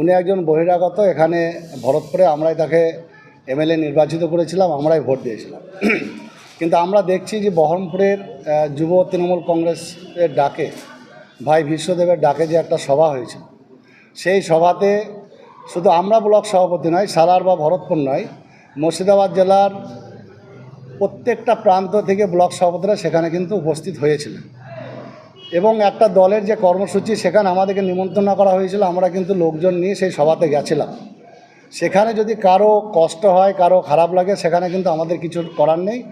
উনি একজন বহিরাগত, এখানে ভরতপুরে আমরাই তাকে এমএলএ নির্বাচিত করেছিলাম, আমরাই ভোট দিয়েছিলাম। কিন্তু আমরা দেখছি যে বহরমপুরের যুব তৃণমূল কংগ্রেসের ডাকে, ভাই বিশ্বদেবের ডাকে যে একটা সভা হয়েছে, সেই সভাতে শুধু আমরা ব্লক সভাপতি নয় সালার বা ভরতপুর নয়, মুর্শিদাবাদ জেলার প্রত্যেকটা প্রান্ত থেকে ব্লক সভাপতিরা সেখানে কিন্তু উপস্থিত হয়েছিলেন। এবং একটা দলের যে কর্মসূচি, সেখানে আমাদেরকে নিমন্ত্রণ করা হয়েছিল। আমরা কিন্তু লোকজন নিয়ে সেই সভাতে গেছিলাম। সেখানে যদি কারও কষ্ট হয়, কারও খারাপ লাগে, সেখানে কিন্তু আমাদের কিছু করার নেই।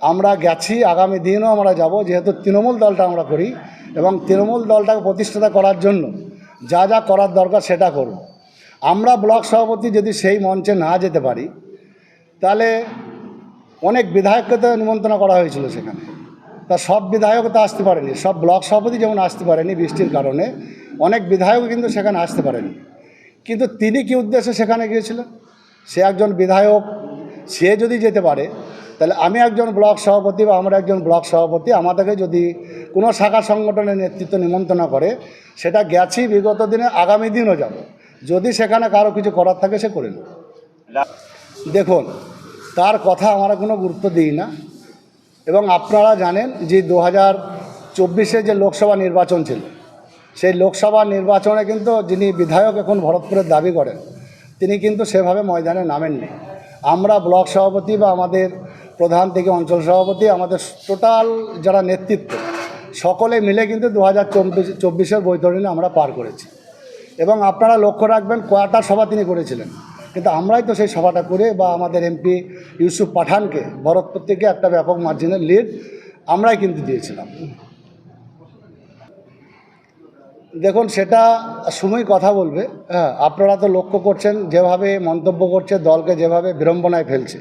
আমরা গেছি, আগামী দিনও আমরা যাব, যেহেতু তৃণমূল দলটা আমরা করি এবং তৃণমূল দলটাকে প্রতিষ্ঠাতা করার জন্য যা যা করার দরকার সেটা করব। আমরা ব্লক সভাপতি যদি সেই মঞ্চে না যেতে পারি, তাহলে অনেক বিধায়ককে তো নিমন্ত্রণ করা হয়েছিল সেখানে। তা সব বিধায়ক তো আসতে পারেনি, সব ব্লক সভাপতি যেমন আসতে পারেনি বৃষ্টির কারণে, অনেক বিধায়ক কিন্তু সেখানে আসতে পারেনি। কিন্তু তিনি কি উদ্দেশ্যে সেখানে গিয়েছিলেন সে একজন বিধায়ক, সে যদি যেতে পারে, তাহলে আমি একজন ব্লক সভাপতি বা আমরা একজন ব্লক সভাপতি, আমাদেরকে যদি কোনো শাখা সংগঠনের নেতৃত্ব নিমন্ত্রণ করে, সেটা গেছি বিগত দিনে, আগামী দিনও যাব। যদি সেখানে কারও কিছু করার থাকে সে করে দেখুন, তার কথা আমরা কোনো গুরুত্ব দিই না। এবং আপনারা জানেন যে দু হাজার চব্বিশে যে লোকসভা নির্বাচন ছিল, সেই লোকসভা নির্বাচনে কিন্তু যিনি বিধায়ক এখন ভরতপুরের দাবি করেন, তিনি কিন্তু সেভাবে ময়দানে নামেননি। আমরা ব্লক সভাপতি বা আমাদের প্রধান থেকে অঞ্চল সভাপতি, আমাদের টোটাল যারা নেতৃত্ব, সকলে মিলে কিন্তু দু হাজার চব্বিশ, চব্বিশের বৈতরণী আমরা পার করেছি। এবং আপনারা লক্ষ্য রাখবেন কয়টা সভা তিনি করেছিলেন। কিন্তু আমরাই তো সেই সভাটা করে বা আমাদের এমপি ইউসুফ পাঠানকে ভরতপুর থেকে একটা ব্যাপক মার্জিনের লিড আমরাই কিন্তু দিয়েছিলাম। দেখুন, সেটা সময় কথা বলবে। হ্যাঁ আপনারা তো লক্ষ্য করছেন, যেভাবে মন্তব্য করছে, দলকে যেভাবে বিড়ম্বনায় ফেলছে।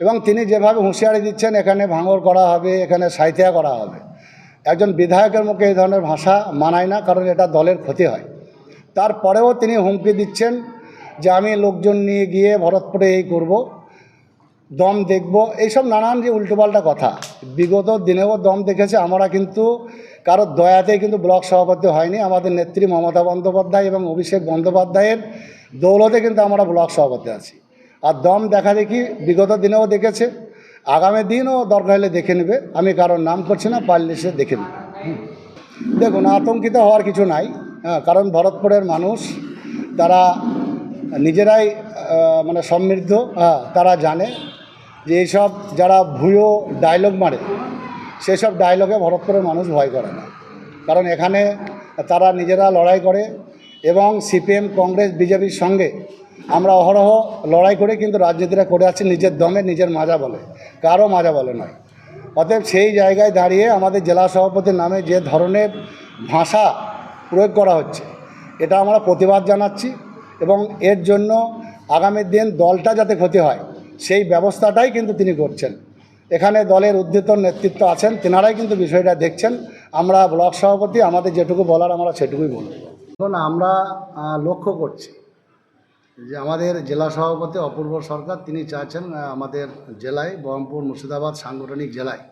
এবং তিনি যেভাবে হুঁশিয়ারি দিচ্ছেন, এখানে ভাঙর করা হবে, এখানে সাইথিয়া করা হবে। একজন বিধায়কের মুখে এই ধরনের ভাষা মানায় না, কারণ এটা দলের ক্ষতি হয়। তারপরেও তিনি হুমকি দিচ্ছেন যে আমি লোকজন নিয়ে গিয়ে ভরতপুরে এই করব, দম দেখব, এইসব নানান যে উল্টোপাল্টা কথা। বিগত দিনেও দম দেখেছে, আমরা কিন্তু কারোর দয়াতেই কিন্তু ব্লক সভাপতি হয়নি, আমাদের নেত্রী মমতা বন্দ্যোপাধ্যায় এবং অভিষেক বন্দ্যোপাধ্যায়ের দৌলতে কিন্তু আমরা ব্লক সভাপতি আছি। আর দম দেখা দেখি বিগত দিনেও দেখেছে, আগামী দিনও দরকার হলে দেখে নেবে, আমি কারোর নাম করছি না, পারলে সে দেখে নেবে। দেখুন, আতঙ্কিত হওয়ার কিছু নাই হ্যাঁ কারণ ভরতপুরের মানুষ, তারা নিজেরাই মানে সমৃদ্ধ হ্যাঁ। তারা জানে যে এইসব যারা ভুয়ো ডায়লগ মারে সেসব ডায়লগে ভরতপুরের মানুষ ভয় করে না। কারণ এখানে তারা নিজেরা লড়াই করে এবং সিপিএম কংগ্রেস বিজেপির সঙ্গে আমরা অহরহ লড়াই করে কিন্তু রাজনীতিরা করে আছি নিজের দমে নিজের মাজা বলে। কারও মাজা বলে নয়। অতএব সেই জায়গায় দাঁড়িয়ে আমাদের জেলা সভাপতির নামে যে ধরনের ভাষা প্রয়োগ করা হচ্ছে এটা আমরা প্রতিবাদ জানাচ্ছি। এবং এর জন্য আগামী দিন দলটা যাতে ক্ষতি হয় সেই ব্যবস্থাটাই কিন্তু তিনি করছেন। এখানে দলের উদ্যতন নেতৃত্ব আছেন তেনারাই কিন্তু বিষয়টা দেখছেন। আমরা ব্লক সভাপতি আমাদের যেটুকু বলার আমরা সেটুকুই বলব। এখন আমরা লক্ষ্য করছি যে আমাদের জেলা সভাপতি অপূর্ব সরকার তিনি চাচ্ছেন আহ, আমাদের জেলায় বহরমপুর মুর্শিদাবাদ সাংগঠনিক জেলায়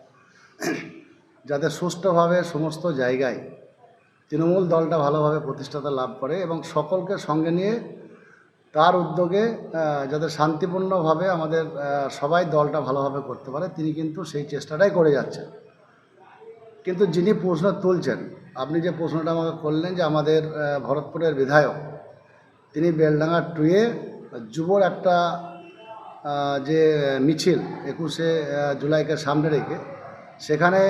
যাতে সুষ্ঠুভাবে সমস্ত জায়গায় তৃণমূল দলটা ভালোভাবে প্রতিষ্ঠাতা লাভ করে এবং সকলকে সঙ্গে নিয়ে তার উদ্যোগে যাতে শান্তিপূর্ণভাবে আমাদের সবাই দলটা ভালোভাবে করতে পারে, তিনি কিন্তু সেই চেষ্টাটাই করে যাচ্ছেন। কিন্তু যিনি প্রশ্ন তুলছেন, আপনি যে প্রশ্নটা আমাকে করলেন যে আমাদের ভরতপুরের বিধায়ক, তিনি বেলডাঙ্গা টুয়ে যুবর একটা যে মিছিল একুশে জুলাইকে সামনে রেখে, সেখানে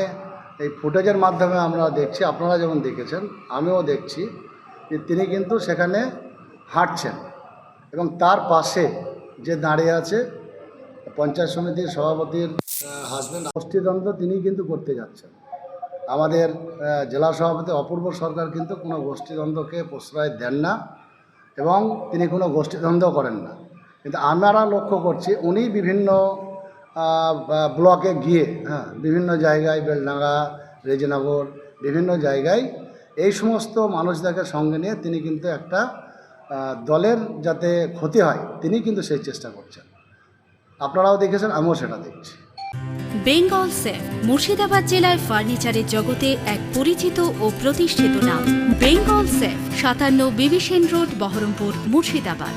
এই ফুটেজের মাধ্যমে আমরা দেখছি, আপনারা যেমন দেখেছেন, আমিও দেখছি যে তিনি কিন্তু সেখানে হাঁটছেন এবং তার পাশে যে দাঁড়িয়ে আছে পঞ্চায়েত সমিতির সভাপতির হাজব্যান্ড গোষ্ঠীদ্বন্দ্ব তিনি কিন্তু করতে যাচ্ছেন। আমাদের জেলা সভাপতি অপূর্ব সরকার কিন্তু কোনো গোষ্ঠীদ্বন্দ্বকে প্রশ্রয় দেন না এবং তিনি কোনো গোষ্ঠীদ্বন্দ্ব করেন না। কিন্তু আমরা লক্ষ্য করছি উনি বিভিন্ন ব্লকে গিয়ে হ্যাঁ বিভিন্ন জায়গায় বেলডাঙ্গা, রেজিনগর, বিভিন্ন জায়গায় এই সমস্ত মানুষদেরকে সঙ্গে নিয়ে তিনি কিন্তু একটা দলের যাতে ক্ষতি হয়, তিনি কিন্তু সেই চেষ্টা করছেন। আপনারাও দেখেছেন, আমিও সেটা দেখছি। বেঙ্গল সেফ মুর্শিদাবাদ জেলায় ফার্নিচারের জগতে এক পরিচিত ও প্রতিষ্ঠিত নাম। বেঙ্গল সেফ সাতান্ন বিবিসেন রোড, বহরমপুর, মুর্শিদাবাদ।